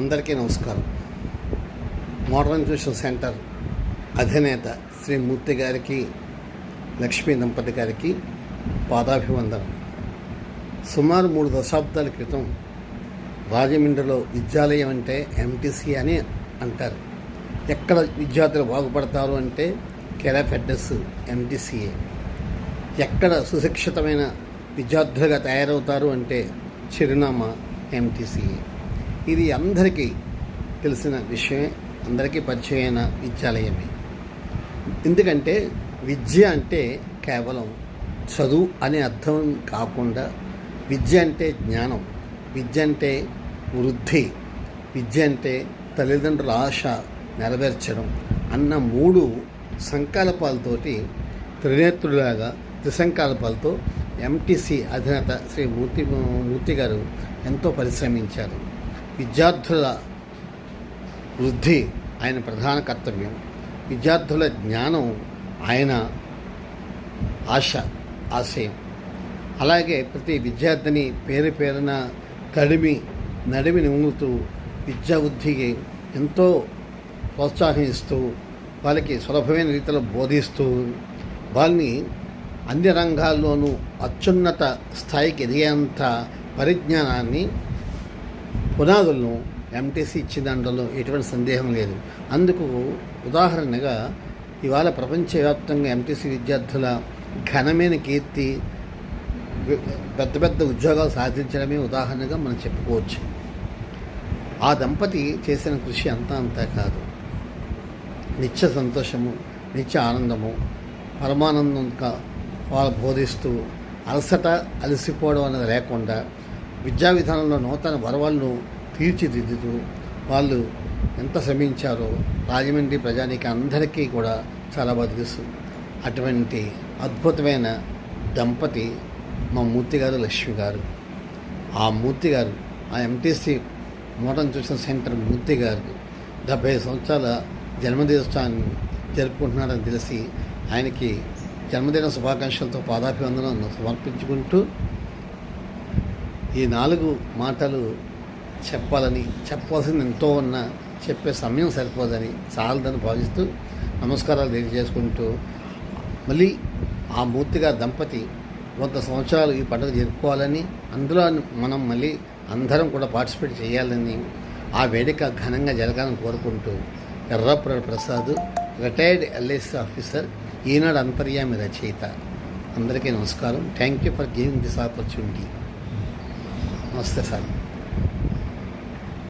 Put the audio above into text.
అందరికీ నమస్కారం. Modern tuition centre అధినేత శ్రీ మూర్తి గారికి లక్ష్మీ దంపతి గారికి పాదాభివందనం. సుమారు మూడు దశాబ్దాల క్రితం రాజమండ్రిలో విద్యాలయం అంటే ఎంటీసీ అని అంటారు. ఎక్కడ విద్యార్థులు బాగుపడతారు అంటే కెరాఫెడ్డస్ ఎంటీసీఏ ఎక్కడ సుశిక్షితమైన విద్యార్థులుగా తయారవుతారు అంటే చిరునామా ఎంటీసీఏ ఇది అందరికీ తెలిసిన విషయమే అందరికీ పరిచయమైన విద్యాలయమే. ఎందుకంటే విద్య అంటే కేవలం చదువు అనే అర్థం కాకుండా విద్య అంటే జ్ఞానం విద్య అంటే వృద్ధి విద్య అంటే తల్లిదండ్రుల ఆశ నెరవేర్చడం అన్న మూడు సంకల్పాలతోటి త్రినేత్రులాగా త్రిసంకల్పాలతో ఎంటీసీ అధినేత శ్రీ మూర్తి మూర్తి గారు ఎంతో పరిశ్రమించారు. విద్యార్థుల వృద్ధి ఆయన ప్రధాన కర్తవ్యం. విద్యార్థుల జ్ఞానం ఆయన ఆశ ఆశయం. అలాగే ప్రతి విద్యార్థిని పేరు పేరున తడిమి నడిమి నిములుతూ విద్యా వృద్ధికి ఎంతో ప్రోత్సాహిస్తూ వాళ్ళకి సులభమైన రీతిలో బోధిస్తూ వాళ్ళని అన్ని రంగాల్లోనూ అత్యున్నత స్థాయికి ఎదిగేంత పరిజ్ఞానాన్ని పునాదులను ఎంటీసీ ఇచ్చిన దాంట్లో ఎటువంటి సందేహం లేదు. అందుకు ఉదాహరణగా ఇవాళ ప్రపంచవ్యాప్తంగా ఎంటీసీ విద్యార్థుల ఘనమైన కీర్తి పెద్ద పెద్ద ఉద్యోగాలు సాధించడమే ఉదాహరణగా మనం చెప్పుకోవచ్చు. ఆ దంపతి చేసిన కృషి అంతా అంతా కాదు. నిత్య సంతోషము నిత్య ఆనందము పరమానందం వాళ్ళు బోధిస్తూ అలసట అలసిపోవడం అనేది లేకుండా విద్యా విధానంలో నూతన వరవలను తీర్చిదిద్దుతూ వాళ్ళు ఎంత శ్రమించారో రాజమండ్రి ప్రజానికి అందరికీ కూడా చాలా బతికిస్తుంది. అటువంటి అద్భుతమైన దంపతి మా మూర్తి గారు లక్ష్మి గారు. ఆ మూర్తి గారు ఆ MTC modern tuition centre Murthy గారు డెబ్బై సంవత్సరాల జన్మదినోత్సవాన్ని జరుపుకుంటున్నారని తెలిసి ఆయనకి జన్మదిన శుభాకాంక్షలతో పాదాభివందనం సమర్పించుకుంటూ ఈ నాలుగు మాటలు చెప్పాలని చెప్పాల్సింది ఎంతో ఉన్న చెప్పే సమయం సరిపోదని చాలదని భావిస్తూ నమస్కారాలు తెలియజేసుకుంటూ మళ్ళీ ఆ మూర్తిగా దంపతి వంద సంవత్సరాలు ఈ పండుగ జరుపుకోవాలని అందులో మనం మళ్ళీ అందరం కూడా పార్టిసిపేట్ చేయాలని ఆ వేడుక ఘనంగా జరగాలని కోరుకుంటూ ఎర్రప్ర Prasad retired LIC officer Eenadu అంతర్యామి రచయిత. అందరికీ నమస్కారం. Thank you for giving this opportunity నమస్తే సార్